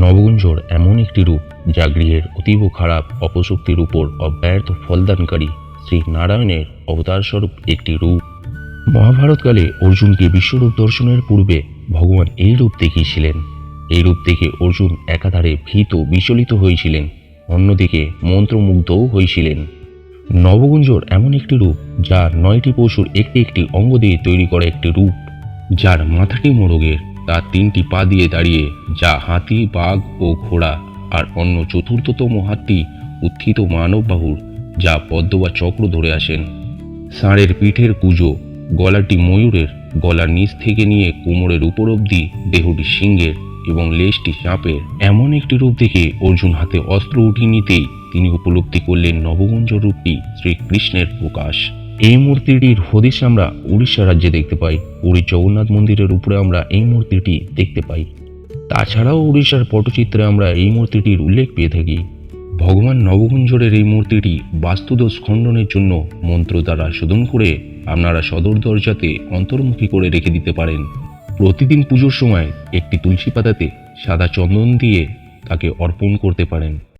নবগুঞ্জর এমন একটি রূপ যা গৃহের অতীব খারাপ অপশক্তির উপর অব্যর্থ ফলদানকারী শ্রী নারায়ণের অবতারস্বরূপ একটি রূপ। মহাভারতকালে অর্জুনকে বিশ্বরূপ দর্শনের পূর্বে ভগবান এই রূপ দেখিয়েছিলেন। এই রূপ দেখে অর্জুন একাধারে ভীত বিচলিত হয়েছিলেন, অন্যদিকে মন্ত্রমুগ্ধও হয়েছিলেন। নবগুঞ্জর এমন একটি রূপ যা নয়টি পশুর একটি একটি অঙ্গ দিয়ে তৈরি করা একটি রূপ, যার মাথাটি মোরগের তার তিনটি পা দিয়ে দাঁড়িয়ে যা হাতি, বাঘ ও ঘোড়া আর অন্য চতুর্থতম হাতটি উত্থিত মানব বাহুর যা পদ্ম বা চক্র ধরে আসেন। ষাঁড়ের পিঠের কুজো, গলাটি ময়ূরের, গলার নিচ থেকে নিয়ে কোমরের উপর অবধি, দেহটি সিংহের এবং লেজটি সাপের। এমন একটি রূপ দেখে অর্জুন হাতে অস্ত্র উঠিয়ে নিতেই তিনি উপলব্ধি করলেন নবগুঞ্জ রূপটি শ্রীকৃষ্ণের প্রকাশ। এই মূর্তিটির হদিশ আমরা উড়িষ্যা রাজ্যে দেখতে পাই। পুরীর জগন্নাথ মন্দিরের উপরে আমরা এই মূর্তিটি দেখতে পাই। তাছাড়াও উড়িষ্যার পটচিত্রে আমরা এই মূর্তিটির উল্লেখ পেয়ে থাকি। ভগবান নবগুঞ্জরের এই মূর্তিটি বাস্তুদোষ খণ্ডনের জন্য মন্ত্র দ্বারা শোধন করে আপনারা সদর দরজাতে অন্তর্মুখী করে রেখে দিতে পারেন। প্রতিদিন পুজোর সময় একটি তুলসী পাতাতে সাদা চন্দন দিয়ে তাকে অর্পণ করতে পারেন।